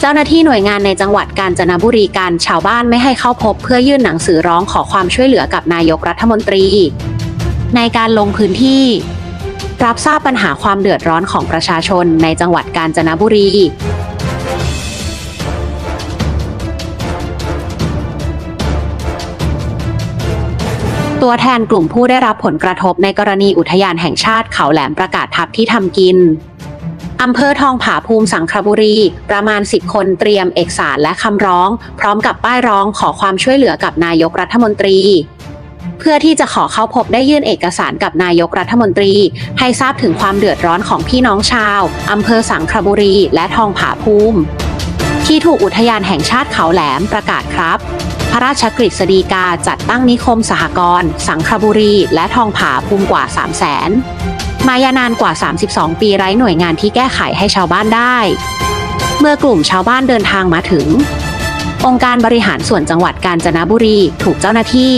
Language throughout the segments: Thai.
เจ้าหน้าที่หน่วยงานในจังหวัดกาญจนบุรีการชาวบ้านไม่ให้เข้าพบ เพื่อยื่นหนังสือร้องขอความช่วยเหลือกับนายกรัฐมนตรี ในการลงพื้นที่ รับทราบปัญหาความเดือดร้อนของประชาชนในจังหวัดกาญจนบุรี ตัวแทนกลุ่มผู้ได้รับผลกระทบในกรณีอุทยานแห่งชาติเขาแหลมประกาศทับที่ทำกินอำเภอทองผาภูมิสังขบุรี ประมาณ 10 คนเตรียมเอกสารและคำร้อง พร้อมกับป้ายร้องขอความช่วยเหลือกับนายกรัฐมนตรี เพื่อที่จะขอเข้าพบได้ยื่นเอกสารกับนายกรัฐมนตรี ให้ทราบถึงความเดือดร้อนของพี่น้องชาวอำเภอสังขบุรี และทองผาภูมิ ที่ถูกอุทยานแห่งชาติเขาแหลมประกาศครับ พระราชกฤษฎีกาจัดตั้งนิคมสหกรณ์สังขบุรี และทองผาภูมิกว่า 3 0 0แสนมายานานกว่า 32 ปีไร้หน่วยงานที่แก้ไขให้ชาวบ้านได้ เมื่อกลุ่มชาวบ้านเดินทางมาถึง องค์การบริหารส่วนจังหวัดกาญจนบุรีถูกเจ้าหน้าที่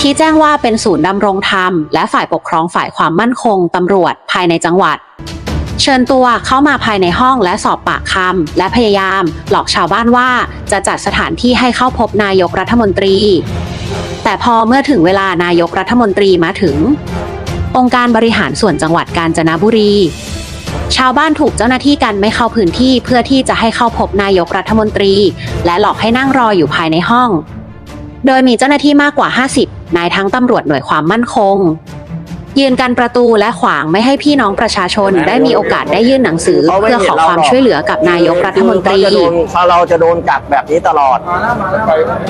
ที่แจ้งว่าเป็นศูนย์ดำรงธรรม และฝ่ายปกครองฝ่ายความมั่นคงตำรวจภายในจังหวัด เชิญตัวเข้ามาภายในห้องและสอบปากคำและพยายาม หลอกชาวบ้านว่าจะจัดสถานที่ให้เข้าพบนายกรัฐมนตรี แต่พอเมื่อถึงเวลานายกรัฐมนตรีมาถึง องค์การบริหารส่วนจังหวัดกาญจนบุรี ชาวบ้านถูกเจ้าหน้าที่กันไม่เข้าพื้นที่เพื่อที่จะให้เข้าพบนายกรัฐมนตรี และหลอกให้นั่งรออยู่ภายในห้อง โดยมีเจ้าหน้าที่มากกว่า 50 นายทั้งตำรวจหน่วยความมั่นคง ยืนกันประตูและขวางไม่ให้พี่น้องประชาชนได้มีโอกาสได้ยื่นหนังสือเพื่อขอความช่วยเหลือกับนายกรัฐมนตรีคือเขาจะโดนเราจะโดนกักแบบนี้ตลอด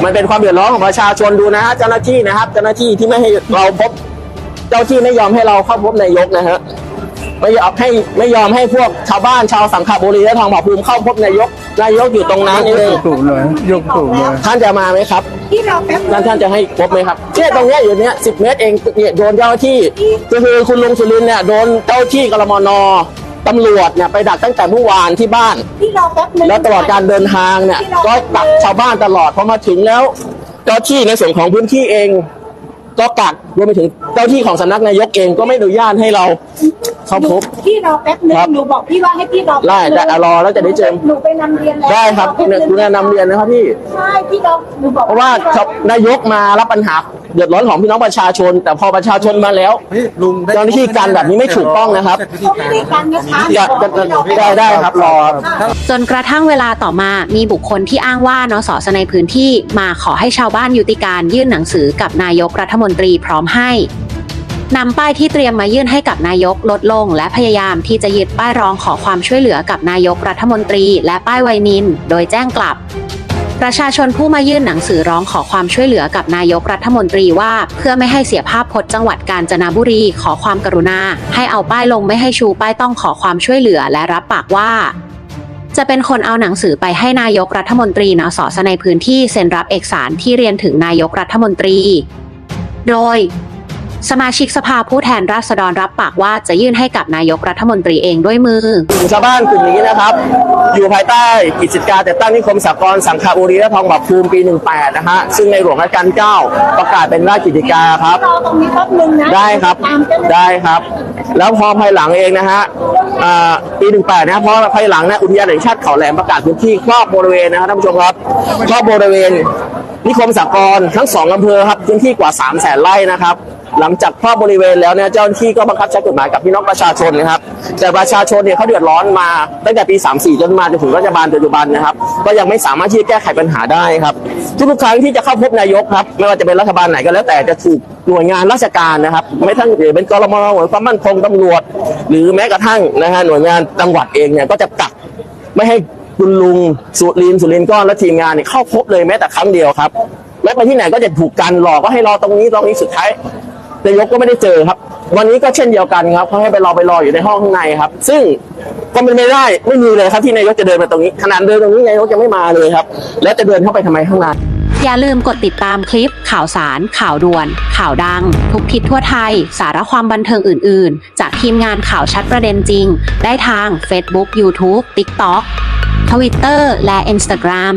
มันเป็นความเดือดร้อนของประชาชนดูนะฮะเจ้าหน้าที่นะครับ เจ้าหน้าที่ที่ไม่ให้เราพบ เจ้าที่ไม่ยอมให้เราเข้าพบนายกนะฮะ ไม่ยอมให้ไม่ยอมให้พวกชาวบ้านชาวสังขบุรีและทองผาภูมิเข้าพบนายก นายกอยู่ตรงนั้นเองถูกเลยยกถูกเลยท่านจะมาไหมครับที่เราแป๊บนึท่างนท่านจะให้พบไหมครับเนี่ยตรงเนี้ยอยู่เนี้ยสิบเมตรเองเนี่ยโดนเจ้าหน้าที่ก็คือคุณลุงสุรินทร์เนี่ยโดนเจ้าหน้าที่กรมนตำรวจเนี่ยไปดักตั้งแต่เมื่อวานที่บ้านที่เราแป๊บนึงแล้วตลอดการเดินทางเนี่ยก็กักชาวบ้านตลอดพอมาถึงแล้วเจ้าที่ในส่วนของพื้นที่เอง ก็กักรวมไปถึงเจ้าที่ของสำนักนายกเองก็ไม่อนุญาตให้เราเข้าพบที่เราแป๊บนึงครับ หนูบอกพี่ว่าให้พี่รอแป๊บได้นึงได้รอแล้วจะได้เจอหนูไปนำเรียนแล้วได้ครับเนี่ยคุณนำเรียนนะครับพี่ ใช่พี่เราหนูบอกเพราะว่านายกมารับปัญหา เดือดร้อนของพี่น้องประชาชน แต่พอประชาชนมาแล้วลุงเจ้าหน้าที่การแบบนี้ไม่ถูกต้องนะครับเขาไม่ได้กันนะคะจะจะจะได้ได้ครับรอครับ จนกระทั่งเวลาต่อมามีบุคคลที่อ้างว่านสสในพื้นที่มาขอให้ชาวบ้านยุติการยื่นหนังสือกับนายกรัฐมนตรีพร้อมให้นำป้ายที่เตรียมมายื่นให้กับนายกลดลง และพยายามที่จะยึดป้ายร้องขอความช่วยเหลือกับนายกรัฐมนตรี และป้ายไวนิน โดยแจ้งกลับ ประชาชนผู้มายื่นหนังสือร้องขอความช่วยเหลือกับนายกรัฐมนตรีว่า เพื่อไม่ให้เสียภาพพจน์จังหวัดกาญจนบุรีขอความกรุณา ให้เอาป้ายลงไม่ให้ชูป้ายต้องขอความช่วยเหลือและรับปากว่าจะเป็นคนเอาหนังสือไปให้นายกรัฐมนตรีนสสในพื้นที่เซ็นรับเอกสารที่เรียนถึงนายกรัฐมนตรี โดย สมาชิกสภาผู้แทนราษฎรรับปากว่าจะยื่นให้กับนายกรัฐมนตรีเองด้วยมือ กลุ่มชาวบ้านกลุ่มนี้นะครับ อยู่ภายใต้กิจการแต่ตั้งนิคมสากลสังขบุรีและทองบาภูมิปี 18 นะฮะ ซึ่งในหลวงรัชกาลที่9ประกาศเป็นราชกิจกาครับรอตรงนี้แป๊บนึงนะได้ครับตามเจ้าหน้าที่ได้ครับ แล้วพอภายหลังเองนะฮะอ่าปี 18 นะเพราะภายหลังนะอุทยานแห่งชาติเขาแหลมประกาศพื้นที่ครอบบริเวณนะครับท่านผู้ชมครับครอบบริเวณนิคมสากลทั้งสองอำเภอครับพื้นที่กว่า 3 0 0แสนไร่นะครับ หลังจากครอบบริเวณแล้วเนี่ยเจ้าหน้าที่ก็บังคับใช้กฎหมายกับพี่น้องประชาชนนะครับ แต่ประชาชนเนี่ยเขาเดือดร้อนมาตั้งแต่ปี 34 จนมาจนถึงรัฐบาลปัจจุบันนะครับ ก็ยังไม่สามารถที่จะแก้ไขปัญหาได้ครับ ทุกครั้งที่จะเข้าพบนายกครับ ไม่ว่าจะเป็นรัฐบาลไหนก็แล้วแต่จะถูกหน่วยงานราชการนะครับ ไม่ทั้งเป็นกรมหน่วยความมั่นคงตำรวจ หรือแม้กระทั่งนะฮะหน่วยงานจังหวัดเองเนี่ยก็จะกักไม่ให้คุณลุงสุรินทร์สุรินทร์ก้อนและทีมงานเนี่ยเข้าพบเลยแม้แต่ครั้งเดียวครับแม้ไปที่ไหนก็จะถูกกันหลอกว่าให้รอตรงนี้ตรงนี้สุดท้าย นายกก็ไม่ได้เจอครับ วันนี้ก็เช่นเดียวกันครับเขาให้ไปรอไปรออยู่ในห้องข้างในครับ ซึ่งก็เป็นไม่ได้ไม่มีเลยครับที่นายกจะเดินมาตรงนี้ขนาดเดินตรงนี้นายกยังไม่มาเลยครับ แล้วจะเดินเข้าไปทำไมข้างในอย่าลืมกดติดตามคลิป ข่าวสาร ข่าวด่วน ข่าวดัง ทุกทิศทั่วไทย สาระความบันเทิงอื่น ๆ จากทีมงานข่าวชัดประเด็นจริง ได้ทาง Facebook YouTube TikTok Twitter และ Instagram